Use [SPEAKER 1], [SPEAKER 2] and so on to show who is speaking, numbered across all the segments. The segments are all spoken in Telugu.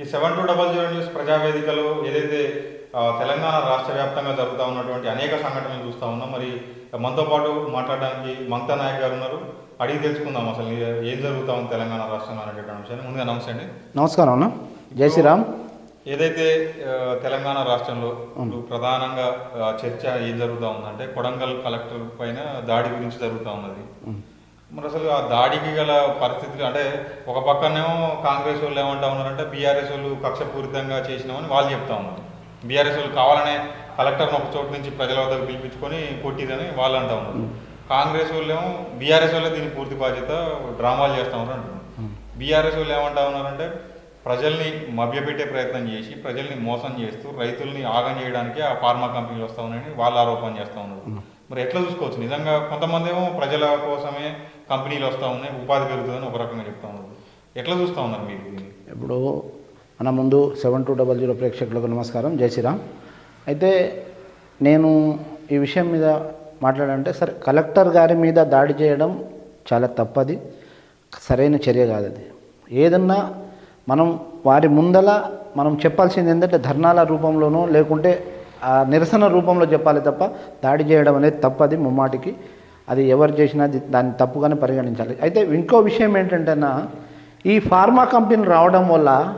[SPEAKER 1] ఈ seven two double zero news ప్రజావేదికలో ఏదైతే తెలంగాణ రాష్ట్ర వ్యాప్తంగా జరుగుతూ ఉన్నటువంటి అనేక సంఘటనలు చూస్తూ ఉన్నాం. మరి మనతో పాటు మాట్లాడడానికి మమతా నాయక్ గారు ఉన్నారు. అడిగి తెలుసుకుందాం అసలు ఏం జరుగుతా ఉంది తెలంగాణ రాష్ట్రంలో అనేటువంటి అంశాన్ని. ముందుగా నమస్తే అండి.
[SPEAKER 2] నమస్కారం అన్న. జై శ్రీరామ్.
[SPEAKER 1] ఏదైతే తెలంగాణ రాష్ట్రంలో ప్రధానంగా చర్చ ఏం జరుగుతూ ఉందంటే కొడంగల్ కలెక్టర్ పైన దాడి గురించి జరుగుతూ ఉన్నది. మరి అసలు ఆ దాడికి గల పరిస్థితులు అంటే ఒక పక్కనేమో కాంగ్రెస్ వాళ్ళు ఏమంటా ఉన్నారంటే బీఆర్ఎస్ వాళ్ళు కక్షపూరితంగా చేసినామని వాళ్ళు చెప్తా ఉన్నారు. బీఆర్ఎస్ వాళ్ళు కావాలనే కలెక్టర్ని ఒక చోటు నుంచి ప్రజల వద్దకు పిలిపించుకొని కొట్టిరని వాళ్ళు అంటా ఉన్నారు. కాంగ్రెస్ వాళ్ళు ఏమో బీఆర్ఎస్ వాళ్ళే దీని పూర్తి బాధ్యత డ్రామాలు చేస్తా ఉన్నారు అంటున్నారు. బీఆర్ఎస్ వాళ్ళు ఏమంటా ఉన్నారంటే ప్రజల్ని మభ్యపెట్టే ప్రయత్నం చేసి ప్రజల్ని మోసం చేస్తూ రైతుల్ని ఆగం చేయడానికి ఆ ఫార్మా కంపెనీలు వస్తా ఉన్నాయని వాళ్ళు ఆరోపణ చేస్తా ఉన్నారు. మరి ఎట్లా చూసుకోవచ్చు? నిజంగా కొంతమంది ఏమో ప్రజల కోసమే కంపెనీలు వస్తూ ఉన్నాయి ఉపాధి పెరుగుతుందని ఒక రకంగా చెప్తా ఉన్నారు. ఎట్లా చూస్తూ ఉన్నారు మీరు
[SPEAKER 2] ఇప్పుడు మన ముందు సెవెన్ టూ డబల్ జీరో ప్రేక్షకులకు నమస్కారం. జై శ్రీరామ్. అయితే నేను ఈ విషయం మీద మాట్లాడంటే సరే కలెక్టర్ గారి మీద దాడి చేయడం చాలా తప్పది సరైన చర్య కాదు అది ఏదన్నా మనం వారి ముందల మనం చెప్పాల్సింది ఏంటంటే ధర్నాల రూపంలోనో లేకుంటే ఆ నిరసన రూపంలో చెప్పాలి తప్ప దాడి చేయడం అనేది తప్పది ముమ్మాటికి. అది ఎవరు చేసినా అది దాన్ని తప్పుగానే పరిగణించాలి. అయితే ఇంకో విషయం ఏంటంటేనా ఈ ఫార్మా కంపెనీలు రావడం వల్ల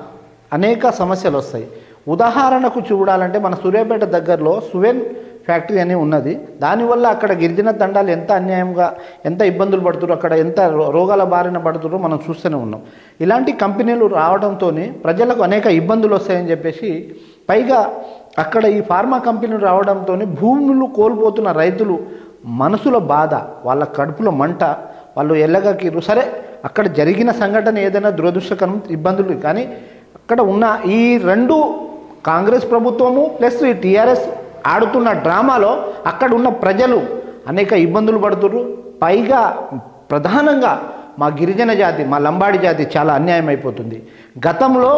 [SPEAKER 2] అనేక సమస్యలు వస్తాయి. ఉదాహరణకు చూడాలంటే మన సూర్యాపేట దగ్గరలో సువెన్ ఫ్యాక్టరీ అని ఉన్నది. దానివల్ల అక్కడ గిరిజన తండాలు ఎంత అన్యాయంగా ఎంత ఇబ్బందులు పడుతున్నారు అక్కడ ఎంత రో- రోగాల బారిన పడుతురో మనం చూస్తూనే ఉన్నాం. ఇలాంటి కంపెనీలు రావడంతో ప్రజలకు అనేక ఇబ్బందులు వస్తాయని చెప్పేసి పైగా అక్కడ ఈ ఫార్మా కంపెనీలు రావడంతో భూములు కోల్పోతున్న రైతులు మనసులో బాధ వాళ్ళ కడుపులో మంట వాళ్ళు ఎల్లగకిరు సరే అక్కడ జరిగిన సంఘటన ఏదైనా దురదృష్టకరం ఇబ్బందులు కానీ అక్కడ ఉన్న ఈ రెండు కాంగ్రెస్ ప్రభుత్వము ప్లస్ ఈ టీఆర్ఎస్ ఆడుతున్న డ్రామాలో అక్కడ ఉన్న ప్రజలు అనేక ఇబ్బందులు పడుతున్నారు పైగా ప్రధానంగా మా గిరిజన జాతి మా లంబాడి జాతి చాలా అన్యాయం అయిపోతుంది. గతంలో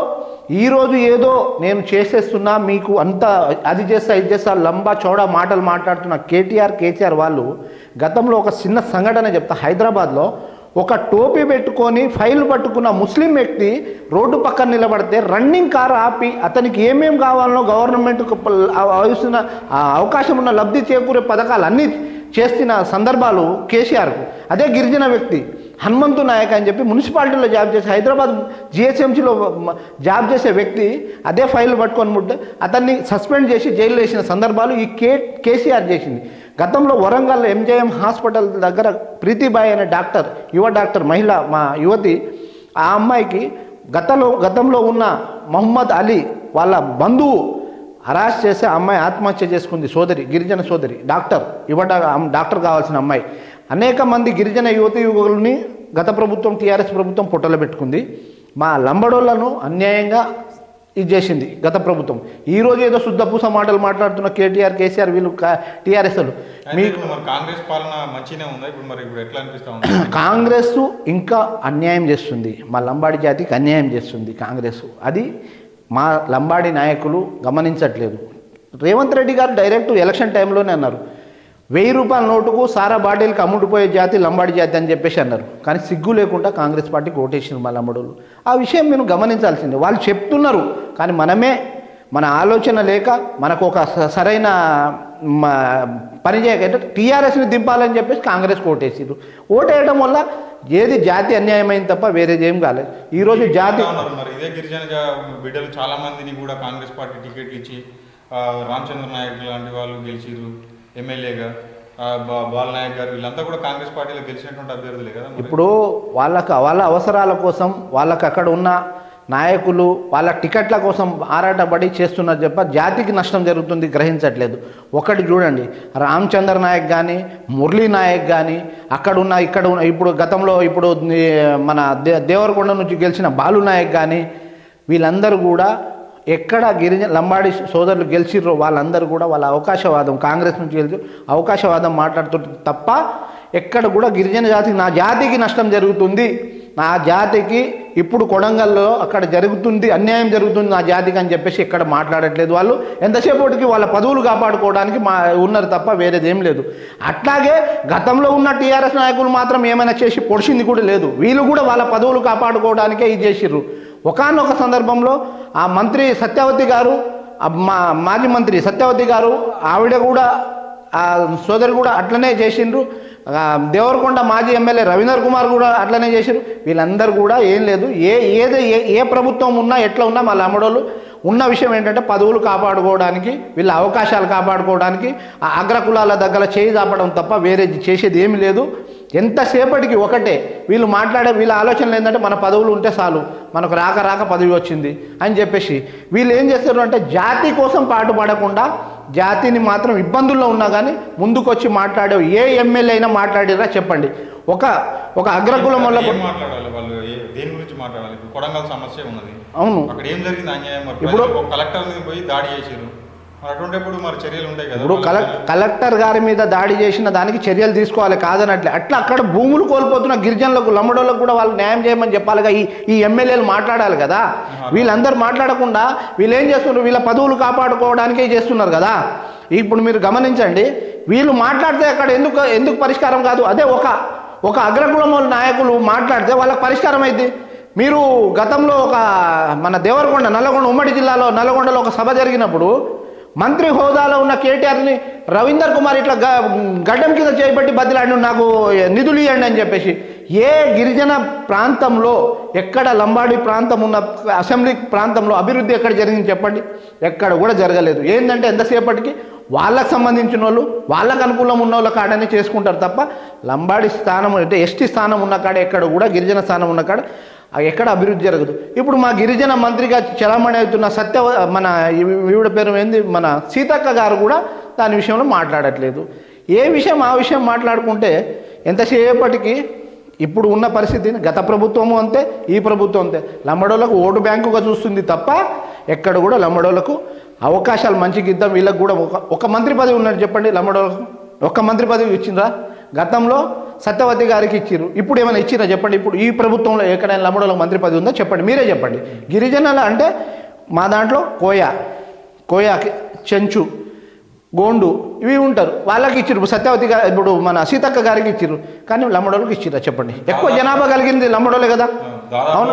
[SPEAKER 2] ఈరోజు ఏదో నేను చేసేస్తున్నా మీకు అంత అది చేస్తా ఇది చేస్తా లంబా చౌడా మాటలు మాట్లాడుతున్న కేటీఆర్ కేసీఆర్ వాళ్ళు గతంలో ఒక చిన్న సంఘటన చెప్తా. హైదరాబాద్లో ఒక టోపీ పెట్టుకొని ఫైల్ పట్టుకున్న ముస్లిం వ్యక్తి రోడ్డు పక్కన నిలబడితే రన్నింగ్ కార్ ఆపి అతనికి ఏమేం కావాలనో గవర్నమెంట్కు వస్తున్న అవకాశం ఉన్న లబ్ధి చేకూరే పథకాలు అన్నీ చేస్తున్న సందర్భాలు కేసీఆర్కు. అదే గిరిజన వ్యక్తి. హనుమంతు నాయక్ అని చెప్పి మున్సిపాలిటీలో జాబ్ చేసి హైదరాబాద్ జిహెచ్ఎంసీలో జాబ్ చేసే వ్యక్తి అదే ఫైల్ పట్టుకొని ముట్టే అతన్ని సస్పెండ్ చేసి జైలు వేసిన సందర్భాలు ఈ కే కేసీఆర్ చేసింది. గతంలో వరంగల్ ఎంజేఎం హాస్పిటల్ దగ్గర ప్రీతిబాయ్ అనే డాక్టర్ యువ డాక్టర్ మహిళ మా యువతి ఆ అమ్మాయికి గతంలో గతంలో ఉన్న మహమ్మద్ అలీ వాళ్ళ బంధువు హరాస్ చేసి అమ్మాయి ఆత్మహత్య చేసుకుంది సోదరి గిరిజన సోదరి డాక్టర్ యువ డాక్టర్ కావాల్సిన అమ్మాయి. అనేక మంది గిరిజన యువతి యువకులని గత ప్రభుత్వం టీఆర్ఎస్ ప్రభుత్వం పొట్టలో పెట్టుకుంది. మా లంబడోళ్ళను అన్యాయంగా ఇది చేసింది గత ప్రభుత్వం. ఈ రోజు ఏదో శుద్ధపూస మాటలు మాట్లాడుతున్న కేటీఆర్ కేసీఆర్ వీళ్ళు టీఆర్ఎస్
[SPEAKER 1] అయితే
[SPEAKER 2] మీ
[SPEAKER 1] ఇప్పుడు మరి కాంగ్రెస్ పాలన మంచిగానే ఉందా? ఇప్పుడు మరి ఇప్పుడు ఎట్లా అనిపిస్తా ఉంది?
[SPEAKER 2] కాంగ్రెస్ ఇంకా అన్యాయం చేస్తుంది. మా లంబాడి జాతికి అన్యాయం చేస్తుంది కాంగ్రెస్ అది మా లంబాడి నాయకులు గమనించట్లేదు. రేవంత్ రెడ్డి గారు డైరెక్ట్ ఎలక్షన్ టైంలోనే అన్నారు. వెయ్యి రూపాయల నోటుకు సారా బాటిల్కి అమ్ముడుపోయే జాతి లంబాడి జాతి అని చెప్పేసి అన్నారు. కానీ సిగ్గు లేకుండా కాంగ్రెస్ పార్టీకి ఓటేసింది మా లంబడోళ్ళు. ఆ విషయం మేము గమనించాల్సిందే. వాళ్ళు చెప్తున్నారు కానీ మనమే మన ఆలోచన లేక మనకు ఒక సరైన పని చేయక టీఆర్ఎస్ని దింపాలని చెప్పేసి కాంగ్రెస్ ఓటేసారు ఓటేయడం వల్ల ఏది జాతి అన్యాయమైంది తప్ప వేరేది ఏం కాలేదు. ఈరోజు జాతి
[SPEAKER 1] మరి. ఇదే గిరిజన బిడ్డలు చాలా మందిని కూడా కాంగ్రెస్ పార్టీ టికెట్లు ఇచ్చి రామచంద్ర నాయక్ లాంటి వాళ్ళు గెలిచిరు ఎమ్మెల్యేగా బాలనాయక్ గారు వీళ్ళంతా కూడా కాంగ్రెస్ పార్టీలో గెలిచినటువంటి అభ్యర్థులే కదా
[SPEAKER 2] ఇప్పుడు వాళ్ళకు వాళ్ళ అవసరాల కోసం వాళ్ళకు అక్కడ ఉన్న నాయకులు వాళ్ళ టికెట్ల కోసం ఆరాటపడి చేస్తున్నారు చెప్ప జాతికి నష్టం జరుగుతుంది గ్రహించట్లేదు. ఒకటి చూడండి రామచంద్ర నాయక్ కానీ మురళీ నాయక్ కానీ అక్కడ ఉన్న ఇక్కడ ఉన్న ఇప్పుడు గతంలో ఇప్పుడు మన దే దేవరకొండ నుంచి గెలిచిన బాలు నాయక్ కానీ వీళ్ళందరూ కూడా ఎక్కడ గిరిజన లంబాడి సోదరులు గెలిచిర్రో వాళ్ళందరూ కూడా వాళ్ళ అవకాశవాదం కాంగ్రెస్ నుంచి గెలిచి అవకాశవాదం మాట్లాడుతుంటారు తప్ప ఎక్కడ కూడా గిరిజన జాతికి నా జాతికి నష్టం జరుగుతుంది. నా జాతికి ఇప్పుడు కొడంగల్లో అక్కడ జరుగుతుంది అన్యాయం జరుగుతుంది నా జాతికి అని చెప్పేసి ఎక్కడ మాట్లాడట్లేదు వాళ్ళు. ఎంతసేపటికి వాళ్ళ పదవులు కాపాడుకోవడానికి మా ఉన్నారు తప్ప వేరేది ఏం లేదు. అట్లాగే గతంలో ఉన్న టీఆర్ఎస్ నాయకులు మాత్రం ఏమైనా చేసి పొడిచింది కూడా లేదు. వీళ్ళు కూడా వాళ్ళ పదవులు కాపాడుకోవడానికే ఇది చేసిర్రు. ఒకానొక సందర్భంలో ఆ మంత్రి సత్యవతి గారు మా మాజీ మంత్రి సత్యవతి గారు ఆవిడ కూడా ఆ సోదరు కూడా అట్లనే చేసిండ్రు. దేవరకొండ మాజీ ఎమ్మెల్యే రవీందర్ కుమార్ కూడా అట్లనే చేసిండ్రు. వీళ్ళందరూ కూడా ఏం లేదు. ఏ ఏది ఏ ఏ ప్రభుత్వం ఉన్నా ఎట్లా ఉన్నా మా అమ్మడోళ్ళు ఉన్న విషయం ఏంటంటే పదవులు కాపాడుకోవడానికి వీళ్ళ అవకాశాలు కాపాడుకోవడానికి ఆ అగ్రకులాల దగ్గర చేయి చాపడం తప్ప వేరే చేసేది ఏమీ లేదు. ఎంతసేపటికి ఒకటే? వీళ్ళు మాట్లాడే వీళ్ళ ఆలోచనలు ఏంటంటే మన పదవులు ఉంటే చాలు మనకు రాక రాక పదవి వచ్చింది అని చెప్పేసి. వీళ్ళు ఏం చేస్తారు అంటే జాతి కోసం పాటుపడకుండా జాతిని మాత్రం ఇబ్బందుల్లో ఉన్నా కానీ ముందుకొచ్చి మాట్లాడే ఏ ఎమ్మెల్యే అయినా మాట్లాడిరా చెప్పండి. ఒక ఒక అగ్రకులం వల్ల
[SPEAKER 1] మాట్లాడాలి వాళ్ళు? ఏ- దేని గురించి మాట్లాడాలి? ఇప్పుడు కొడంగల్ సమస్య ఉన్నది.
[SPEAKER 2] అవును.
[SPEAKER 1] అక్కడ ఏం జరిగింది? అన్యాయం? మరి
[SPEAKER 2] ఇప్పుడు-
[SPEAKER 1] కలెక్టర్ పోయి దాడి చేశారు
[SPEAKER 2] ఇప్పుడు కలెక్ కలెక్టర్ గారి మీద దాడి చేసిన దానికి చర్యలు తీసుకోవాలి కాదనట్లే. అట్లా అక్కడ భూములు కోల్పోతున్న గిరిజనులకు లమ్మడోళ్ళకు కూడా వాళ్ళు న్యాయం చేయమని చెప్పాలిగా ఈ ఈ ఎమ్మెల్యేలు మాట్లాడాలి కదా. వీళ్ళందరూ మాట్లాడకుండా వీళ్ళు ఏం చేస్తున్నారు? వీళ్ళ పదవులు కాపాడుకోవడానికే చేస్తున్నారు కదా. ఇప్పుడు మీరు గమనించండి వీళ్ళు మాట్లాడితే అక్కడ ఎందుకు ఎందుకు పరిష్కారం కాదు? అదే ఒక ఒక అగ్రకులం వాళ్ళ నాయకులు మాట్లాడితే వాళ్ళకి పరిష్కారం అయింది మీరు గతంలో ఒక మన దేవరకొండ నల్లగొండ ఉమ్మడి జిల్లాలో నల్లగొండలో ఒక సభ జరిగినప్పుడు మంత్రి హోదాలో ఉన్న కేటీఆర్ని రవీందర్ కుమార్ ఇట్లా గ గడ్డం కింద చేపట్టి బదిలాడు నాకు నిధులు ఇవ్వండి అని చెప్పేసి ఏ గిరిజన ప్రాంతంలో ఎక్కడ లంబాడి ప్రాంతం ఉన్న అసెంబ్లీ ప్రాంతంలో అభివృద్ధి ఎక్కడ జరిగింది చెప్పండి? ఎక్కడ కూడా జరగలేదు. ఏంటంటే ఎంతసేపటికి వాళ్ళకు సంబంధించిన వాళ్ళు వాళ్ళకు అనుకూలం ఉన్న వాళ్ళ కాడనే చేసుకుంటారు తప్ప లంబాడి స్థానం అంటే ఎస్టీ స్థానం ఉన్న కాడ ఎక్కడ కూడా గిరిజన స్థానం ఉన్న కాడ ఎక్కడ అభివృద్ధి జరగదు. ఇప్పుడు మా గిరిజన మంత్రిగా చలామణి అవుతున్న సత్య మన ఈ- ఈవిడ పేరు ఏంది? మన సీతక్క గారు కూడా దాని విషయంలో మాట్లాడట్లేదు. ఏ విషయం ఆ విషయం మాట్లాడుకుంటే ఎంతసేపటికి ఇప్పుడు ఉన్న పరిస్థితి గత ప్రభుత్వము అంతే ఈ ప్రభుత్వం అంతే. లంబడోళ్ళకు ఓటు బ్యాంకుగా చూస్తుంది తప్ప ఎక్కడ కూడా లంబడోళ్ళకు అవకాశాలు మంచిగా ఇద్దాం వీళ్ళకు కూడా ఒక ఒక మంత్రి పదవి ఉన్నట్టు చెప్పండి లంబడోళ్ళకు. ఒక్క మంత్రి పదవి ఇచ్చిండ్రా? గతంలో సత్యవతి గారికి ఇచ్చిర్రు. ఇప్పుడు ఏమైనా ఇచ్చిరా చెప్పండి. ఇప్పుడు ఈ ప్రభుత్వంలో ఎక్కడైనా లంబడోళ్ళకి మంత్రి పదవి ఉందో చెప్పండి. మీరే చెప్పండి. గిరిజనులు అంటే మా దాంట్లో కోయ కోయ చెంచు గోండు ఇవి ఉంటారు. వాళ్ళకి ఇచ్చిర్రు. సత్యవతి గారు ఇప్పుడు మన సీతక్క గారికి ఇచ్చిర్రు. కానీ లంబడోళ్ళకి ఇచ్చిరా చెప్పండి. ఎక్కువ జనాభా కలిగింది లంబడోళ్ళే కదా?
[SPEAKER 1] ఉంటారు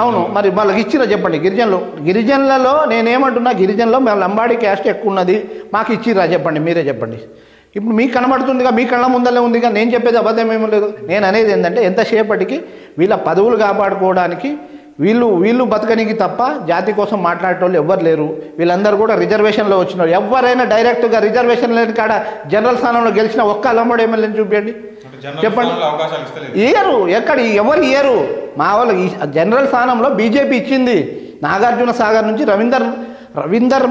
[SPEAKER 2] అవును. మరి వాళ్ళకి ఇచ్చిరా చెప్పండి. గిరిజనులు గిరిజనులలో నేనేమంటున్నా గిరిజనులో మేము లంబాడి క్యాస్ట్ ఎక్కువ ఉన్నది. మాకు ఇచ్చిరా చెప్పండి. మీరే చెప్పండి. ఇప్పుడు మీకు కనబడుతుందిగా మీ కళ్ళ ముందలే ఉందిగా నేను చెప్పేది అబద్ధం ఏమీ లేదు. నేను అనేది ఏంటంటే ఎంతసేపటికి వీళ్ళ పదవులు కాపాడుకోవడానికి వీళ్ళు వీళ్ళు బతకనికి తప్ప జాతి కోసం మాట్లాడేటోళ్ళు ఎవ్వరు లేరు. వీళ్ళందరూ కూడా రిజర్వేషన్లో వచ్చినారు ఎవరైనా డైరెక్ట్గా రిజర్వేషన్ లేని కాడ జనరల్ స్థానంలో గెలిచిన ఒక్క లంబడి ఎమ్మెల్యేని చూపించండి. చెప్పండి. ఇయ్యరు. ఎక్కడ ఎవరు ఇయ్యరు? మా వాళ్ళు ఈ జనరల్ స్థానంలో బీజేపీ ఇచ్చింది నాగార్జున సాగర్ నుంచి రవీందర్ రవీందర్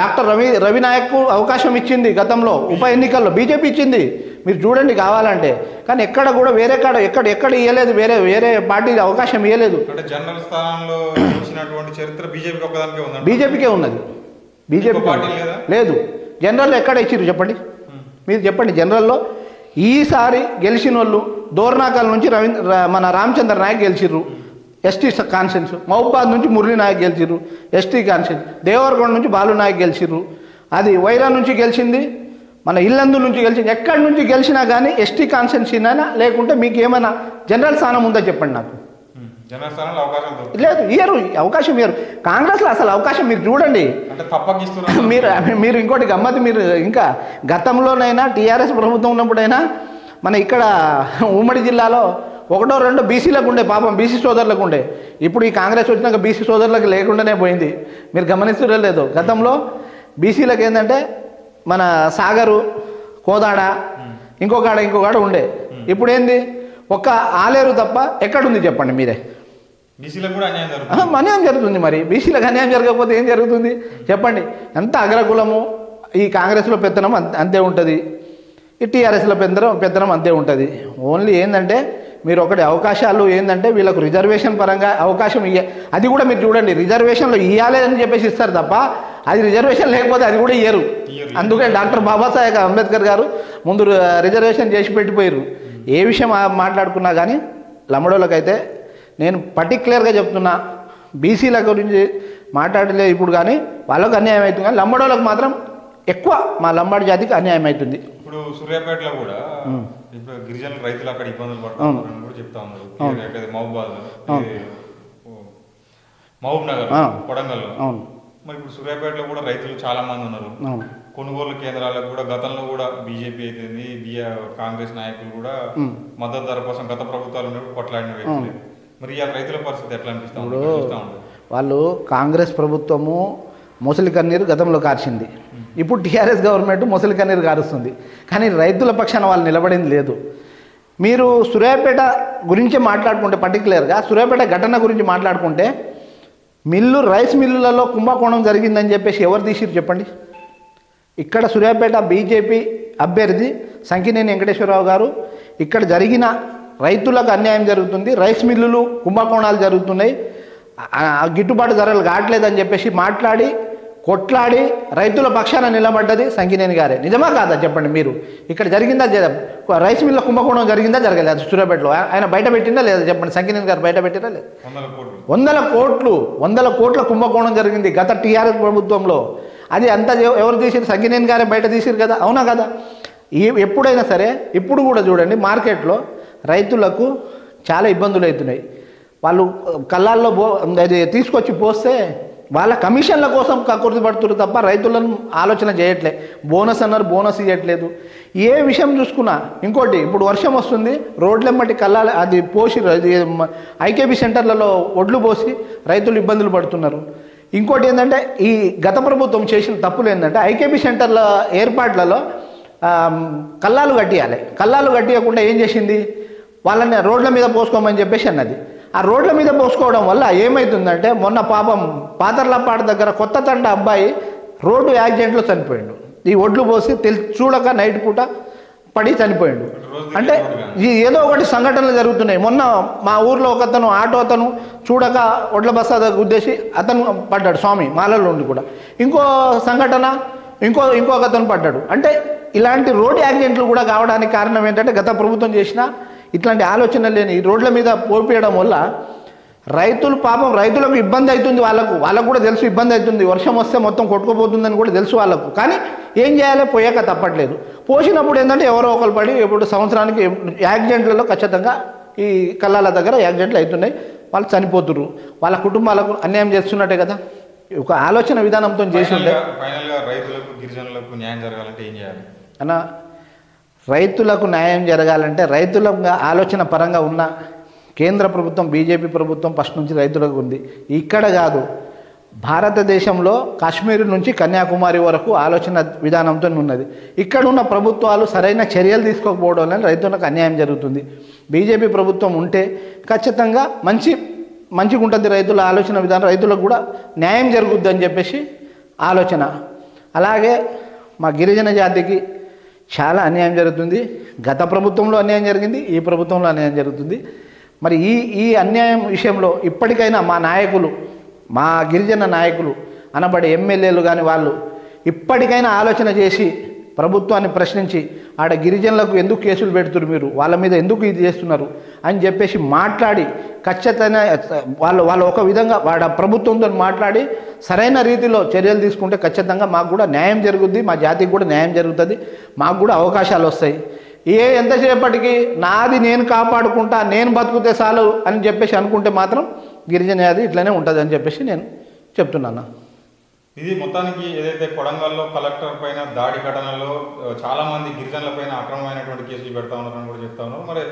[SPEAKER 2] డాక్టర్ రవి రవి నాయక్కు అవకాశం ఇచ్చింది గతంలో ఉప ఎన్నికల్లో బీజేపీ ఇచ్చింది. మీరు చూడండి కావాలంటే. కానీ ఎక్కడ కూడా వేరే కాడ ఎక్కడ ఎక్కడ ఇవ్వలేదు వేరే వేరే పార్టీ అవకాశం ఇవ్వలేదు
[SPEAKER 1] జనరల్ స్థానంలో వచ్చినటువంటి చరిత్ర ఉందండి
[SPEAKER 2] బీజేపీకే ఉన్నది. బీజేపీ
[SPEAKER 1] లేదా?
[SPEAKER 2] జనరల్ ఎక్కడ ఇచ్చిర్రు చెప్పండి? మీరు చెప్పండి జనరల్లో. ఈసారి గెలిచిన వాళ్ళు దోర్నాకల్ నుంచి రవీంద్ర మన రామచంద్ర నాయక్ గెలిచిర్రు. ఎస్టీ కాన్సెన్స్ మహబాద్ నుంచి మురళీ నాయక్ గెలిచిర్రు. ఎస్టీ కాన్సెన్స్ దేవరకొండ నుంచి బాలు నాయక్ గెలిచిర్రు. అది వైరా నుంచి గెలిచింది. మన ఇల్లందు నుంచి గెలిచింది. ఎక్కడి నుంచి గెలిచినా కానీ ఎస్టీ కాన్సెన్సీనైనా లేకుంటే మీకు ఏమైనా జనరల్ స్థానం ఉందో చెప్పండి నాకు. లేదు ఇయ్యరు. అవకాశం ఇయ్యరు. కాంగ్రెస్లో అసలు అవకాశం మీరు చూడండి. మీరు మీరు ఇంకోటి గమ్మత్ మీరు ఇంకా గతంలోనైనా టీఆర్ఎస్ ప్రభుత్వం ఉన్నప్పుడైనా మన ఇక్కడ ఉమ్మడి జిల్లాలో ఒకటో రెండో బీసీలకు ఉండే పాపం బీసీ సోదరులకు ఉండే. ఇప్పుడు ఈ కాంగ్రెస్ వచ్చినాక బీసీ సోదరులకు లేకుండానే పోయింది. మీరు గమనిస్తురే లేదు? గతంలో బీసీలకు ఏంటంటే మన సాగరు కోదాడ ఇంకొకాడ ఇంకొకాడ ఉండే. ఇప్పుడు ఏంది? ఒక్క ఆలేరు తప్ప ఎక్కడుంది చెప్పండి మీరే.
[SPEAKER 1] బీసీలకు కూడా అన్యాయం జరుగుతుంది.
[SPEAKER 2] ఆహా, అన్యాయం జరుగుతుంది మరి. బీసీలకు అన్యాయం జరగకపోతే ఏం జరుగుతుంది? చెప్పండి. ఎంత అగ్రకులము? ఈ కాంగ్రెస్లో పెత్తనం అంత- అంతే ఉంటుంది. ఈ టీఆర్ఎస్లో పెత్తనం పెత్తనం అంతే ఉంటుంది. ఓన్లీ ఏంటంటే మీరు ఒకటి అవకాశాలు ఏంటంటే వీళ్ళకు రిజర్వేషన్ పరంగా అవకాశం ఇయ్య అది కూడా మీరు చూడండి రిజర్వేషన్లో ఇవ్వాలి అని చెప్పేసి ఇస్తారు తప్ప అది రిజర్వేషన్ లేకపోతే అది కూడా ఇయ్యరు. అందుకే డాక్టర్ బాబాసాహెబ్ అంబేద్కర్ గారు ముందు రిజర్వేషన్ చేసి పెట్టిపోయారు ఏ విషయం మాట్లాడుకున్నా కానీ లమ్మడోళ్ళకైతే నేను పర్టికులర్గా చెప్తున్నా బీసీల గురించి మాట్లాడలే ఇప్పుడు కానీ వాళ్ళకు అన్యాయం అవుతుంది కానీ లంబడోళ్ళకు మాత్రం ఎక్కువ మా లంబాడి జాతికి అన్యాయం అవుతుంది.
[SPEAKER 1] ఇప్పుడు సూర్యాపేటలో కూడా ఇప్పుడు గిరిజన రైతులు అక్కడ ఇబ్బందులు
[SPEAKER 2] అవును.
[SPEAKER 1] పడుతున్నారని కూడా చెప్తా ఉన్నారు.
[SPEAKER 2] అవును.
[SPEAKER 1] మహబూబ్ నగర్. కొడంగల్లో
[SPEAKER 2] అవును.
[SPEAKER 1] మరి ఇప్పుడు సూర్యాపేటలో కూడా రైతులు చాలా మంది ఉన్నారు. కొనుగోలు కేంద్రాలకు కూడా గతంలో కూడా బీజేపీ అయితేంది కాంగ్రెస్ నాయకులు కూడా. మద్దతు ధర కోసం గత ప్రభుత్వాలు ఉన్నప్పుడు కొట్లాడిన వ్యక్తులే. మరి రైతుల పరిస్థితి ఎట్లా అనిపిస్తా ఉంది?
[SPEAKER 2] వాళ్ళు కాంగ్రెస్ ప్రభుత్వము ముసలి కన్నీరు గతంలో కార్చింది. ఇప్పుడు టీఆర్ఎస్ గవర్నమెంట్ ముసలి కన్నీరు కారుస్తుంది. కానీ రైతుల పక్షాన వాళ్ళు నిలబడింది లేదు. మీరు సూర్యాపేట గురించి మాట్లాడుకుంటే పర్టికులర్గా సూర్యాపేట ఘటన గురించి మాట్లాడుకుంటే మిల్లు రైస్ మిల్లులలో కుంభకోణం జరిగిందని చెప్పేసి ఎవరు తీసిరు చెప్పండి? ఇక్కడ సూర్యాపేట బీజేపీ అభ్యర్థి సంకినేని వెంకటేశ్వరరావు గారు ఇక్కడ జరిగిన రైతులకు అన్యాయం జరుగుతుంది రైస్ మిల్లులు కుంభకోణాలు జరుగుతున్నాయి ఆ- గిట్టుబాటు ధరలు కావట్లేదని చెప్పేసి మాట్లాడి కొట్లాడి రైతుల పక్షాన నిలబడ్డది సంకినేని గారే. నిజమా కాదా చెప్పండి మీరు? ఇక్కడ జరిగిందా రైస్ మిల్ల కుంభకోణం జరిగిందా జరగలేదు? సూర్యాపేటలో ఆయన బయట పెట్టిందా లేదా చెప్పండి? సంకినేని గారు బయట పెట్టినా లేదా?
[SPEAKER 1] వందల కోట్లు.
[SPEAKER 2] వందల కోట్లు. కుంభకోణం జరిగింది గత టీఆర్ఎస్ ప్రభుత్వంలో. అది అంతా ఎవ- ఎవరు తీసిరు? సంగినేని గారే బయట తీసిరు కదా? అవునా కదా? ఈ ఎప్పుడైనా సరే ఇప్పుడు కూడా చూడండి మార్కెట్లో రైతులకు చాలా ఇబ్బందులు అవుతున్నాయి వాళ్ళు కళ్ళాల్లో బో అది తీసుకొచ్చి పోస్తే వాళ్ళ కమిషన్ల కోసం కక్కుర్తి పడుతున్నారు తప్ప రైతులను ఆలోచన చేయట్లే. బోనస్ అన్నారు బోనస్ ఇవ్వట్లేదు ఏ విషయం చూసుకున్నా ఇంకోటి ఇప్పుడు వర్షం వస్తుంది రోడ్లెమ్మటి కల్లాలి అది పోసి అది ఐకేబీ సెంటర్లలో ఒడ్లు పోసి రైతులు ఇబ్బందులు పడుతున్నారు. ఇంకోటి ఏంటంటే ఈ గత ప్రభుత్వం చేసిన తప్పులు ఏంటంటే ఐకేబీ సెంటర్ల ఏర్పాట్లలో కల్లాలు కట్టియాలి. కల్లాలు కట్టియకుండా ఏం చేసింది? వాళ్ళని రోడ్ల మీద పోసుకోమని చెప్పేసి అన్నది. ఆ రోడ్ల మీద పోసుకోవడం వల్ల ఏమవుతుందంటే మొన్న పాపం పాతర్లపాడు దగ్గర కొత్త తండ అబ్బాయి రోడ్డు యాక్సిడెంట్లో చనిపోయిండు. ఈ ఒడ్లు పోసి తెలి చూడక నైట్ పూట పడి చనిపోయిండు. అంటే ఈ ఏదో ఒకటి సంఘటనలు జరుగుతున్నాయి. మొన్న మా ఊర్లో ఒకతను ఆటో అతను చూడక ఒడ్ల బస్సా దగ్గర అతను పడ్డాడు స్వామి మాలలో ఉండి కూడా. ఇంకో సంఘటన ఇంకో ఇంకొక అతను పడ్డాడు. అంటే ఇలాంటి రోడ్డు యాక్సిడెంట్లు కూడా కావడానికి కారణం ఏంటంటే గత ప్రభుత్వం చేసిన ఇట్లాంటి ఆలోచన లేని ఈ రోడ్ల మీద పోపియడం వల్ల రైతులు పాపం రైతులకు ఇబ్బంది అవుతుంది వాళ్ళకు. వాళ్ళకు కూడా తెలుసు ఇబ్బంది అవుతుంది. వర్షం వస్తే మొత్తం కొట్టుకుపోతుందని కూడా తెలుసు వాళ్ళకు. కానీ ఏం చేయాలి? పోయాక తప్పట్లేదు. పోసినప్పుడు ఏంటంటే ఎవరో ఒకరు పడి ఇప్పుడు సంవత్సరానికి యాక్సిడెంట్లలో ఖచ్చితంగా ఈ కళ్ళాల దగ్గర యాక్సిడెంట్లు అవుతున్నాయి. వాళ్ళు చనిపోతున్నారు వాళ్ళ కుటుంబాలకు అన్యాయం చేస్తున్నట్టే కదా. ఒక ఆలోచన విధానంతో చేసి ఉంటే
[SPEAKER 1] రైతులకు గిరిజనులకు న్యాయం జరగాలంటే ఏం చేయాలి?
[SPEAKER 2] అన్న రైతులకు న్యాయం జరగాలంటే రైతుల ఆలోచన పరంగా ఉన్న కేంద్ర ప్రభుత్వం బీజేపీ ప్రభుత్వం ఫస్ట్ నుంచి రైతులకు ఉంది. ఇక్కడ కాదు భారతదేశంలో కాశ్మీర్ నుంచి కన్యాకుమారి వరకు ఆలోచన విధానంతో ఉన్నది. ఇక్కడ ఉన్న ప్రభుత్వాలు సరైన చర్యలు తీసుకోకపోవడం వల్ల రైతులకు అన్యాయం జరుగుతుంది. బీజేపీ ప్రభుత్వం ఉంటే ఖచ్చితంగా మంచి మంచిగా ఉంటుంది రైతుల ఆలోచన విధానం రైతులకు కూడా న్యాయం జరుగుద్ది అని చెప్పేసి ఆలోచన. అలాగే మా గిరిజన జాతికి చాలా అన్యాయం జరుగుతుంది. గత ప్రభుత్వంలో అన్యాయం జరిగింది ఈ ప్రభుత్వంలో అన్యాయం జరుగుతుంది. మరి ఈ ఈ అన్యాయం విషయంలో ఇప్పటికైనా మా నాయకులు మా గిరిజన నాయకులు అనబడే ఎమ్మెల్యేలు కానీ వాళ్ళు ఇప్పటికైనా ఆలోచన చేసి ప్రభుత్వాన్ని ప్రశ్నించి ఆడ గిరిజనులకు ఎందుకు కేసులు పెడుతున్నారు మీరు? వాళ్ళ మీద ఎందుకు ఇది చేస్తున్నారు? అని చెప్పేసి మాట్లాడి ఖచ్చితంగా వాళ్ళు వాళ్ళు ఒక విధంగా వాడ ప్రభుత్వంతో మాట్లాడి సరైన రీతిలో చర్యలు తీసుకుంటే ఖచ్చితంగా మాకు కూడా న్యాయం జరుగుద్ది మా జాతికి కూడా న్యాయం జరుగుతుంది మాకు కూడా అవకాశాలు వస్తాయి. ఏ ఎంతసేపటికి నాది నేను కాపాడుకుంటా నేను బతుకుతే చాలు అని చెప్పేసి అనుకుంటే మాత్రం గిరిజన జాతి ఇట్లనే ఉంటుంది అని చెప్పేసి నేను చెప్తున్నాను.
[SPEAKER 1] ఇది మొత్తానికి ఏదైతే కొడంగల్లో కలెక్టర్ పైన దాడి ఘటనలో చాలామంది గిరిజనుల పైన అక్రమమైనటువంటి కేసులు పెడతా ఉన్నారని కూడా చెప్తా ఉన్నారు. మరి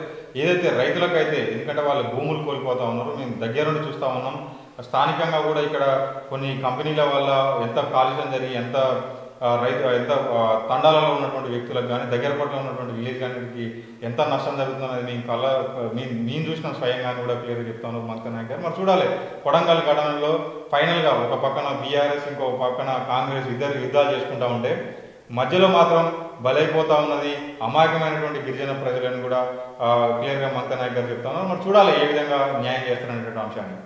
[SPEAKER 1] ఏదైతే రైతులకైతే ఎందుకంటే వాళ్ళు భూములు కోల్పోతా ఉన్నారు మేము దగ్గరుండి చూస్తూ ఉన్నాం. స్థానికంగా కూడా ఇక్కడ కొన్ని కంపెనీల వల్ల ఎంత కాలుష్యం జరిగి ఎంత రైతు ఎంత తండాలలో ఉన్నటువంటి వ్యక్తులకు కానీ దగ్గర పట్ల ఉన్నటువంటి విలేజ్ కానీ ఎంత నష్టం జరుగుతుందనేది నేను కళ్ళ నేను నేను చూసిన స్వయంగా కూడా క్లియర్గా చెప్తాను మంత్రి నాయక్ గారు. మరి చూడాలి కొడంగల్ ఘటనలో ఫైనల్గా ఒక పక్కన బీఆర్ఎస్ ఇంకో పక్కన కాంగ్రెస్ ఇద్దరు యుద్ధాలు చేసుకుంటా ఉంటే మధ్యలో మాత్రం బలైపోతా ఉన్నది అమాయకమైనటువంటి గిరిజన ప్రజలను కూడా క్లియర్గా మంత్రి నాయక్ గారు చెప్తాను. మరి చూడాలి ఏ విధంగా న్యాయం చేస్తారనేటువంటి అంశాన్ని.